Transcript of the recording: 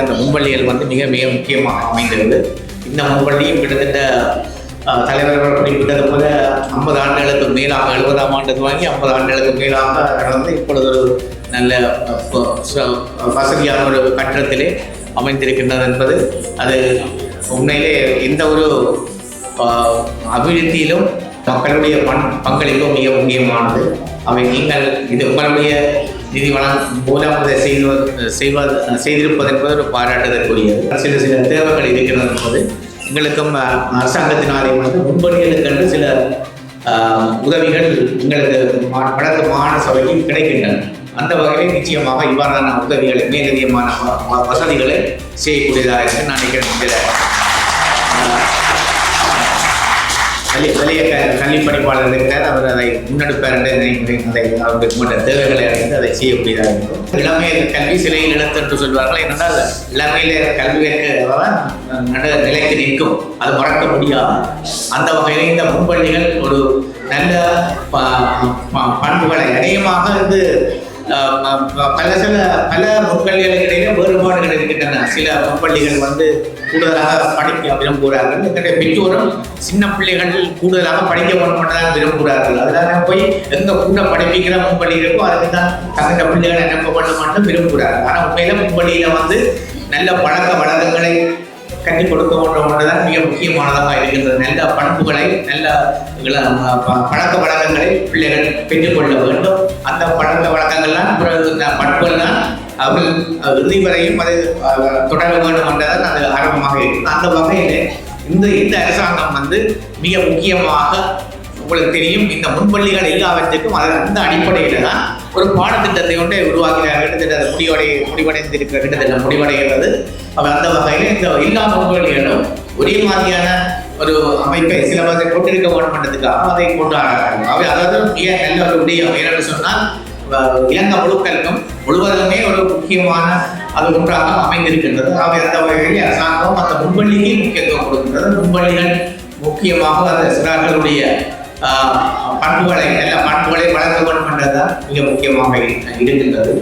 அந்த மும்பள்ளிகள் வந்து மிக மிக முக்கியமாக அமைந்திருந்தது. இந்த மும்பள்ளியும் கிட்டத்தட்ட தலைவர்கள் குறிப்பிட்டது போல ஐம்பது ஆண்டுகளுக்கு மேலாக எழுபதாம் ஆண்டு வாங்கி ஐம்பது ஆண்டுகளுக்கு மேலாக நடந்து இப்பொழுது ஒரு நல்ல வசதியான ஒரு கட்டத்திலே அமைந்திருக்கின்றது என்பது அது உண்மையிலே எந்த ஒரு அபிவிருத்தியிலும் மக்களுடைய பண் பங்களிப்பும் மிக முக்கியமானது. அவை நீங்கள் இது உங்களுடைய நிதி வளம் மூலம் செய்வது செய்து செய்வது செய்திருப்பது என்பது ஒரு பாராட்டுதற்குரியது. சில சில தேவைகள் இருக்கிறது என்பது எங்களுக்கும் அஹ், அரசாங்கத்தினாலே வந்து முன்பணிகளுக்கென்று சில ஆஹ், உதவிகள் எங்களுக்கு வடக்கு மாகாண சபைக்கு கிடைக்கின்றன. அந்த வகையில் நிச்சயமாக இவ்வாறான உதவிகளை மேலதிகமான வ- வசதிகளை செய்யக்கூடியதாக இருக்கு நான் நினைக்கிறேன். வெளிய வெளிய க- கல்வி படிப்பாளர் இருக்கிறார் அவர் அதை முன்னெடுப்பார் என்று நினைக்கிறேன். அதை அவருக்கு மற்ற தேவைகளை அறிந்து அதை செய்யக்கூடியதாக இருக்கும். இளமையில் கல்வி சிலையில் இழத்து என்று சொல்வார்கள். என்னென்றால் இளமையில கல்வி கற்கிறவன் நடு நிலைத்து நிற்கும். அது மறக்க முடியாது. அந்த வகையில் இந்த முன்பள்ளிகள் ஒரு நல்ல பண்புகளை அதிகமாக இது பல சில பல முற்பள்ளிகளுக்கு இடையில வேறுபாடுகள் இருக்கின்றன. சில முற்பள்ளிகள் வந்து கூடுதலாக படிக்க விரும்புகிறார்கள். எங்களுடைய பெற்றோரும் சின்ன பிள்ளைகள் கூடுதலாக படிக்க வேண்டும் விரும்புகிறார்கள். அதனால போய் எங்க கூட படிப்பிக்கிற முன்பள்ளி இருக்கோ அதுக்கு தான் தகுந்த பிள்ளைகளை அனுப்ப வேண்டும் என்று விரும்புகிறார்கள். ஆனால் உண்மையில முன்பள்ளியில வந்து நல்ல பழக்க வழக்கங்களை கற்றுக் கொடுக்க வேண்டும் என்றுதான் மிக முக்கியமானதாக இருக்கின்றது. நல்ல பண்புகளை நல்ல பழக்க வழக்கங்களை பிள்ளைகள் பெற்றுக்கொள்ள வேண்டும். அந்த பழக்க வழக்கங்கள்லாம் பண்புகள் தான் அவர்கள் இறுதி வரையும் அதை தொடர வேண்டும் என்றதான் அது ஆரம்பமாக இருக்கும் அந்த வகையில் இந்த இந்த அரசாங்கம் வந்து மிக முக்கியமாக உங்களுக்கு தெரியும். இந்த முன்பள்ளிகள் எல்லாவற்றுக்கும் அது அந்த அடிப்படையில் தான் ஒரு பாடத்திட்டத்தை கொண்டே உருவாக்கினார் கிட்டத்தட்ட அது முடிவடை முடிவடைந்திருக்கிற கிட்டத்தட்ட முடிவடைகிறது. அவர் அந்த வகையில் இந்த எல்லா முன்பள்ளிகளும் ஒரே மாதிரியான ஒரு அமைப்பை சிலபஸை கொண்டிருக்க வேண்டும் என்றதுக்காக அதை கொண்டாடுறாங்க அவை அதாவது மிக நல்ல ஒரு விடயம். ஏனென்று சொன்னால் அஹ், இலங்கை முழுக்கலுக்கும் முழுவதுமே ஒரு முக்கியமான அது ஒன்றாக அமைந்திருக்கின்றது. அவை அந்த வகையில் அரசாங்கம் அந்த முன்பள்ளிக்கு முக்கியத்துவம் கொடுக்கின்றது. முன்பள்ளிகள் முக்கியமாக அந்த சிறார்களுடைய பண்புகளை நல்ல பண்புகளை வளர்க்க வேண்டும் என்றதுதான் மிக முக்கியமாக இருக்கின்றது.